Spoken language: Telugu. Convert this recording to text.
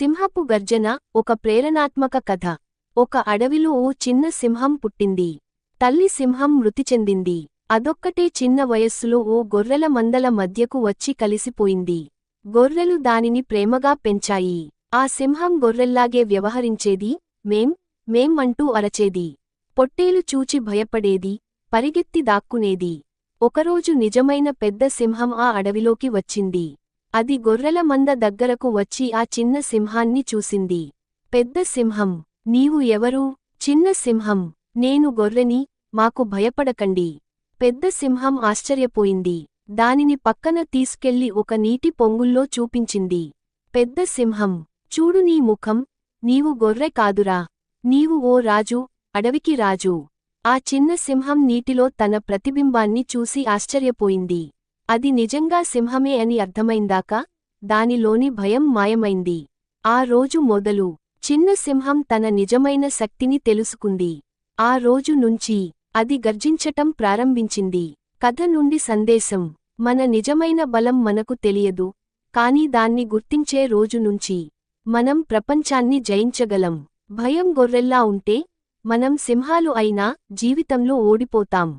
సింహపు గర్జన ఒక ప్రేరణాత్మక కథ. ఒక అడవిలో ఓ చిన్న సింహం పుట్టింది. తల్లి సింహం మృతి చెందింది. అదొక్కటే చిన్న వయస్సులో ఓ గొర్రెల మందల మధ్యకు వచ్చి కలిసిపోయింది. గొర్రెలు దానిని ప్రేమగా పెంచాయి. ఆ సింహం గొర్రెల్లాగే వ్యవహరించేది మేం మేం అంటూ అరచేది. పొట్టేలు చూచి భయపడేది పరిగెత్తి దాక్కునేది. ఒకరోజు నిజమైన పెద్ద సింహం ఆ అడవిలోకి వచ్చింది. అది గొర్రెల మంద దగ్గరకు వచ్చి ఆ చిన్న సింహాన్ని చూసింది. పెద్ద సింహం నీవు ఎవరు? చిన్న సింహం నేను గొర్రెని మాకు భయపడకండి. పెద్ద సింహం ఆశ్చర్యపోయింది. దానిని పక్కన తీసుకెళ్ళి ఒక నీటి పొంగుల్లో చూపించింది. పెద్ద సింహం చూడు నీ ముఖం నీవు గొర్రె కాదురా. నీవు ఓ రాజు అడవికి రాజు. ఆ చిన్న సింహం నీటిలో తన ప్రతిబింబాన్ని చూసి ఆశ్చర్యపోయింది. అది నిజంగా సింహమే అని అర్థమైందాక దానిలోని భయం మాయమైంది. ఆ రోజు మొదలు చిన్న సింహం తన నిజమైన శక్తిని తెలుసుకుంది. ఆ రోజు నుంచి అది గర్జించటం ప్రారంభించింది. కథ నుండి సందేశం మన నిజమైన బలం మనకు తెలియదు కాని దాన్ని గుర్తించే రోజు నుంచి మనం ప్రపంచాన్ని జయించగలం. భయం గొర్రెల్లా ఉంటే మనం సింహాలు అయినా జీవితంలో ఓడిపోతాం.